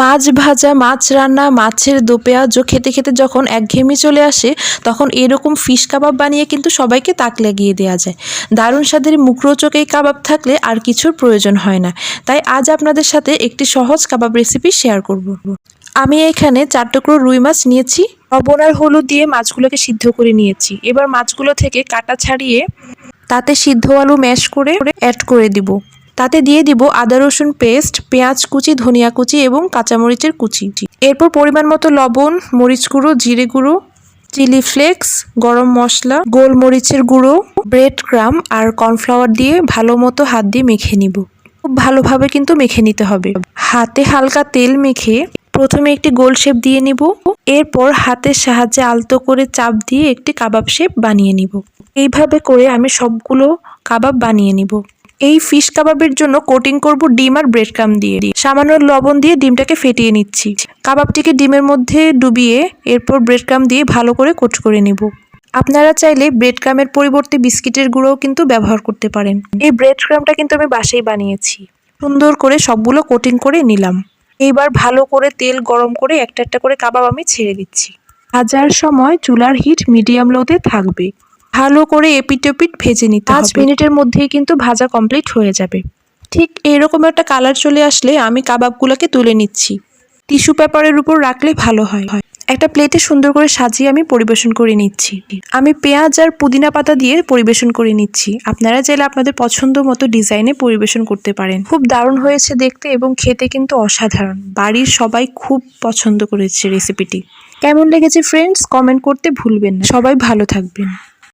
মাছ ভাজা, মাছ রান্না, মাছের দো পেঁয়াজও খেতে খেতে যখন একঘেয়েমি চলে আসে, তখন এরকম ফিশ কাবাব বানিয়ে কিন্তু সবাইকে তাক লাগিয়ে দেওয়া যায়। দারুণ স্বাদের মুখরোচক এই কাবাব থাকলে আর কিছুর প্রয়োজন হয় না। তাই আজ আপনাদের সাথে একটি সহজ কাবাব রেসিপি শেয়ার করব। আমি এখানে চার টুকরো রুই মাছ নিয়েছি আর হলুদ দিয়ে মাছগুলোকে সিদ্ধ করে নিয়েছি। এবার মাছগুলো থেকে কাটা ছাড়িয়ে তাতে সিদ্ধ আলু ম্যাশ করে অ্যাড করে দিব। তাতে দিয়ে দিব আদা, রসুন পেস্ট, পেঁয়াজ কুচি, ধনিয়া কুচি এবং কাঁচামরিচের কুচি। এরপর পরিমাণ মতো লবণ, মরিচ গুঁড়ো, জিরে গুঁড়ো, চিলি ফ্লেক্স, গরম মশলা, গোলমরিচের গুঁড়ো, ব্রেড ক্রাম আর কর্নফ্লাওয়ার দিয়ে ভালো মতো হাত দিয়ে মেখে নিব। খুব ভালোভাবে কিন্তু মেখে নিতে হবে। হাতে হালকা তেল মেখে প্রথমে একটি গোল শেপ দিয়ে নিব। এরপর হাতের সাহায্যে আলতো করে চাপ দিয়ে একটি কাবাব শেপ বানিয়ে নিব। এইভাবে করে আমি সবগুলো কাবাব বানিয়ে নিব। এই ফিশ কাবাবের জন্য কোটিং করব ডিম আর ব্রেড ক্রাম দিয়ে। সামান্য লবণ দিয়ে ডিমটাকে ফেটিয়ে নিচ্ছি। কাবাবটিকে ডিমের মধ্যে ডুবিয়ে এরপর ব্রেড ক্রাম দিয়ে ভালো করে কোট করে নিব। আপনারা চাইলে ব্রেড ক্রামের পরিবর্তে বিস্কিটের গুঁড়োও কিন্তু ব্যবহার করতে পারেন। এই ব্রেড ক্রামটা কিন্তু আমি বাসায় বানিয়েছি। সুন্দর করে সবগুলো কোটিং করে নিলাম। এইবার ভালো করে তেল গরম করে একটা একটা করে কাবাব আমি ছেড়ে দিচ্ছি। ভাজার সময় চুলার হিট মিডিয়াম লোতে থাকবে। ভালো করে এপিটোপিট ভেজে নিতে পাঁচ মিনিটের মধ্যেই কিন্তু ভাজা কমপ্লিট হয়ে যাবে। ঠিক এরকম একটা কালার চলে আসলে আমি কাবাবগুলোকে তুলে নিচ্ছি। টিস্যু পেপারের উপর রাখলে ভালো হয়। একটা প্লেটে সুন্দর করে সাজিয়ে আমি পরিবেশন করে নিচ্ছি। আমি পেঁয়াজ আর পুদিনা পাতা দিয়ে পরিবেশন করে নিচ্ছি। আপনারা চাইলে আপনাদের পছন্দ মতো ডিজাইনে পরিবেশন করতে পারেন। খুব দারুণ হয়েছে দেখতে এবং খেতে কিন্তু অসাধারণ। বাড়ির সবাই খুব পছন্দ করেছে রেসিপিটি কেমন লেগেছে ফ্রেন্ডস কমেন্ট করতে ভুলবেন না। সবাই ভালো থাকবেন।